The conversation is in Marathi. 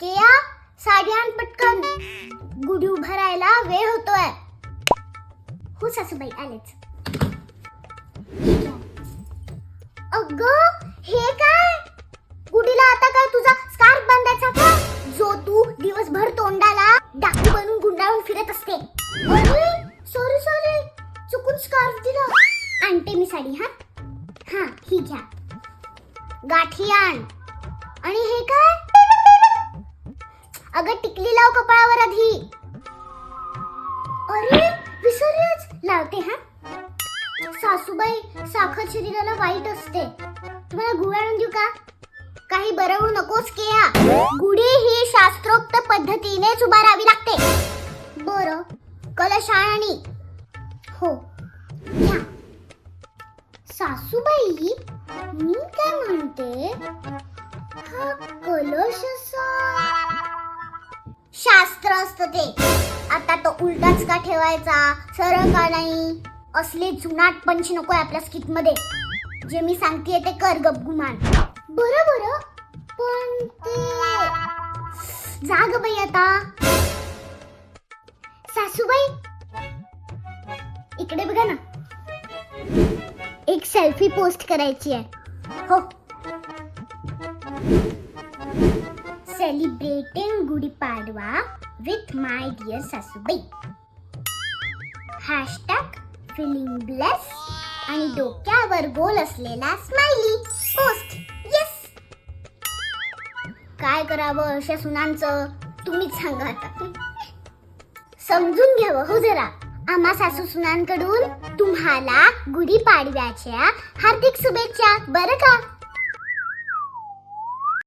केया साडी आण पटकन गुढी उभारायला वेळ होतोय। हो सासूबाई आलेच. अग हे काय? गुढीला आता काय तुझा स्कार्फ बांधायचा का? जो तू दिवसभर तोंडाला डाकू बनून गुंडाळून फिरत असते. सॉरी सॉरी चुकून स्कार्फ दिला. आणते मी साडी हा? हा ही घ्या. गाठी आण. अगं टिकली लाव कपाळावर आधी. अरे विसरलेच. लावते हा. सासूबाई साखर शरीराला वाईट असते. तुम्हाला गुळ आणून देऊ का? काही बरवू नकोस केया. गुढी ही शास्त्रोक्त पद्धतीनेच उभारावी लागते. बर कलश आणि हो. घ्या. सासूबाई मी काय म्हणते? हा कलश शास्त्र असतं ते. आता तो उलटाच का ठेवायचा? सरळ का नाही? असले जुनाट पंच नको आपल्या स्किटमध्ये जे मी सांगते ते कर गपगुमान बरं बरं. पण ते जा ग बाई आता. सासूबाई? इकडे बघा ना. एक सेल्फी पोस्ट करायची आहे. हो. Celebrated Gudhi Padwa with my dear सासूबाई. हॅशटॅग फिलिंग ब्लेस आणि डोक्यावर गोल असलेला स्माइली पोस्ट येस काय करावं अशा सुनांचं? तुम्हीच सांगा आता. समजून घ्यावं हो जरा. आम्हा सासू सुनांकडून तुम्हाला गुढीपाडव्याच्या हार्दिक शुभेच्छा. बरं का?